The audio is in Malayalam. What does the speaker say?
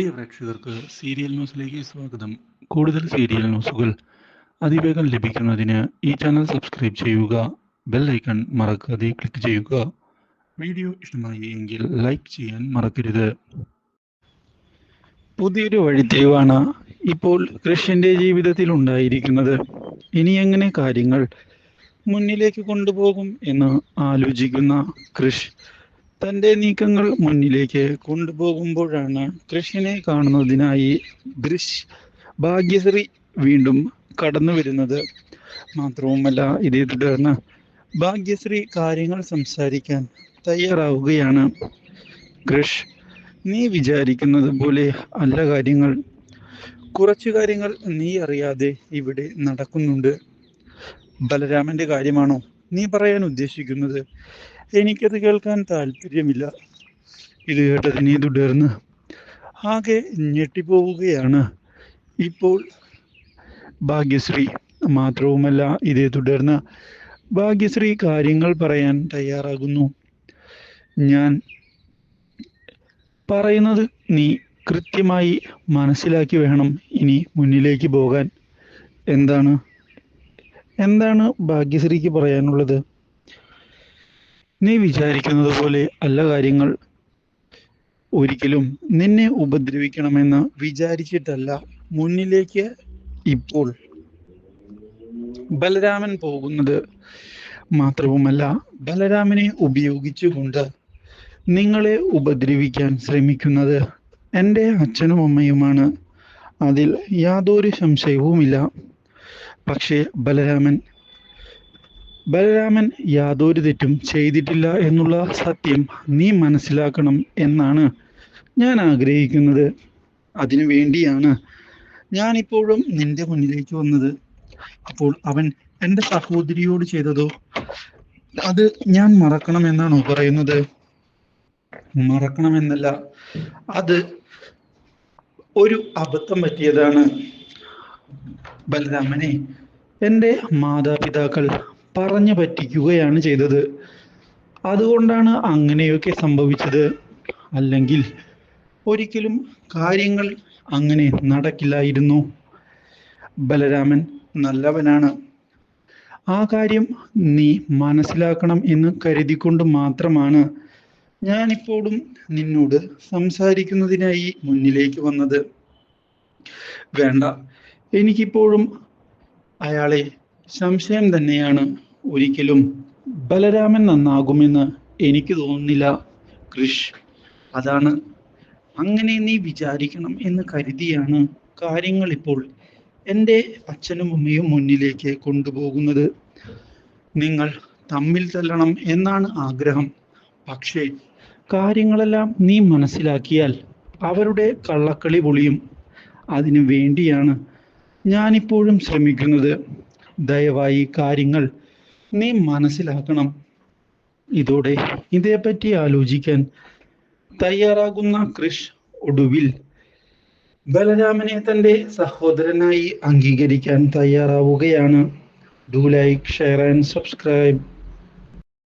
പ്രിയ പ്രേക്ഷകർക്ക് സീരിയൽ ന്യൂസിലേക്ക് സ്വാഗതം. കൂടുതൽ സീരിയൽ ന്യൂസുകൾ അതിവേഗം ലഭിക്കുന്നതിന് ഈ ചാനൽ സബ്സ്ക്രൈബ് ചെയ്യുക ബെൽ ഐക്കൺ മറക്കാതെ ക്ലിക്ക് ചെയ്യുക. വീഡിയോ ഇഷ്ടമായി എങ്കിൽ ലൈക്ക് ചെയ്യാൻ മറക്കരുത്. പുതിയൊരു വഴിത്തിരിവാണ് ഇപ്പോൾ കൃഷിന്റെ ജീവിതത്തിൽ ഉണ്ടായിരിക്കുന്നത്. ഇനി എങ്ങനെ കാര്യങ്ങൾ മുന്നിലേക്ക് കൊണ്ടുപോകും എന്ന് ആലോചിക്കുന്ന കൃഷ് തന്റെ നീക്കങ്ങൾ മുന്നിലേക്ക് കൊണ്ടുപോകുമ്പോഴാണ് കൃഷ്ണനെ കാണുന്നതിനായി ദൃശ് ഭാഗ്യശ്രീ വീണ്ടും കടന്നു വരുന്നത്. മാത്രവുമല്ല ഇതേ തുടർന്ന് ഭാഗ്യശ്രീ കാര്യങ്ങൾ സംസാരിക്കാൻ തയ്യാറാവുകയാണ്. കൃഷ് നീ വിചാരിക്കുന്നത് പോലെ അല്ല കാര്യങ്ങൾ. കുറച്ചു കാര്യങ്ങൾ നീ അറിയാതെ ഇവിടെ നടക്കുന്നുണ്ട്. ബലരാമന്റെ കാര്യമാണോ? നീ പറയാൻ ഉദ്ദേശിക്കുന്നത് എനിക്കത് കേൾക്കാൻ താല്പര്യമില്ല. ഇത് കേട്ടത് നീ തുടർന്ന് ആകെ ഞെട്ടിപ്പോവുകയാണ്. ഇപ്പോൾ ഭാഗ്യശ്രീ മാത്രവുമല്ല ഇതേ തുടർന്ന് ഭാഗ്യശ്രീ കാര്യങ്ങൾ പറയാൻ തയ്യാറാകുന്നു. ഞാൻ പറയുന്നത് നീ കൃത്യമായി മനസ്സിലാക്കി വേണം ഇനി മുന്നിലേക്ക് പോകാൻ. എന്താണ്? എന്താണ് ഭാഗ്യശ്രീക്ക് പറയാനുള്ളത്? നീ വിചാരിക്കുന്നത് പോലെ അല്ല കാര്യങ്ങൾ. ഒരിക്കലും നിന്നെ ഉപദ്രവിക്കണമെന്ന് വിചാരിച്ചിട്ടല്ല മുന്നിലേക്ക് ഇപ്പോൾ ബലരാമൻ പോകുന്നത് മാത്രവുമല്ല ബലരാമനെ ഉപയോഗിച്ചുകൊണ്ട് നിങ്ങളെ ഉപദ്രവിക്കാൻ ശ്രമിക്കുന്നത് എന്റെ അച്ഛനും അമ്മയുമാണ്. അതിൽ യാതൊരു സംശയവുമില്ല. പക്ഷേ ബലരാമൻ ബലരാമൻ യാതൊരു തെറ്റും ചെയ്തിട്ടില്ല എന്നുള്ള സത്യം നീ മനസ്സിലാക്കണം എന്നാണ് ഞാൻ ആഗ്രഹിക്കുന്നത്. അതിനു വേണ്ടിയാണ് ഞാൻ ഇപ്പോഴും നിന്റെ മുന്നിലേക്ക് വന്നത്. അപ്പോൾ അവൻ എന്റെ സഹോദരിയോട് ചെയ്തതോ? അത് ഞാൻ മറക്കണം എന്നാണോ പറയുന്നത്? മറക്കണമെന്നല്ല. അത് ഒരു അബദ്ധം പറ്റിയതാണ്. ബലരാമനെ എന്റെ മാതാപിതാക്കൾ പറഞ്ഞു പറ്റിക്കുകയാണ് ചെയ്തത്. അതുകൊണ്ടാണ് അങ്ങനെയൊക്കെ സംഭവിച്ചത്. അല്ലെങ്കിൽ ഒരിക്കലും കാര്യങ്ങൾ അങ്ങനെ നടക്കില്ലായിരുന്നു. ബലരാമൻ നല്ലവനാണ്. ആ കാര്യം നീ മനസ്സിലാക്കണം എന്ന് കരുതിക്കൊണ്ട് മാത്രമാണ് ഞാനിപ്പോഴും നിന്നോട് സംസാരിക്കുന്നതിനായി മുന്നിലേക്ക് വന്നത്. വേണ്ട എനിക്കിപ്പോഴും അയാളെ സംശയം തന്നെയാണ്. ഒരിക്കലും ബലരാമൻ നന്നാകുമെന്ന് എനിക്ക് തോന്നുന്നില്ല കൃഷ്. അതാണ് അങ്ങനെ നീ വിചാരിക്കണം എന്ന് കരുതിയാണ് കാര്യങ്ങൾ ഇപ്പോൾ എന്റെ അച്ഛനും അമ്മയും മുന്നിലേക്ക് കൊണ്ടുപോകുന്നത്. നിങ്ങൾ തമ്മിൽ തല്ലണം എന്നാണ് ആഗ്രഹം. പക്ഷേ കാര്യങ്ങളെല്ലാം നീ മനസ്സിലാക്കിയാൽ അവരുടെ കള്ളക്കളി പൊളിയും. അതിനു വേണ്ടിയാണ് ഞാനിപ്പോഴും ശ്രമിക്കുന്നത് ദയവായി കാര്യങ്ങൾ നീ മനസ്സിലാക്കണം. ഇതോടെ ഇതേപ്പറ്റി ആലോചിക്കാൻ തയ്യാറാകുന്ന കൃഷ് ഒടുവിൽ ബലരാമനെ തന്റെ സഹോദരനായി അംഗീകരിക്കാൻ തയ്യാറാവുകയാണ്. Do like share and subscribe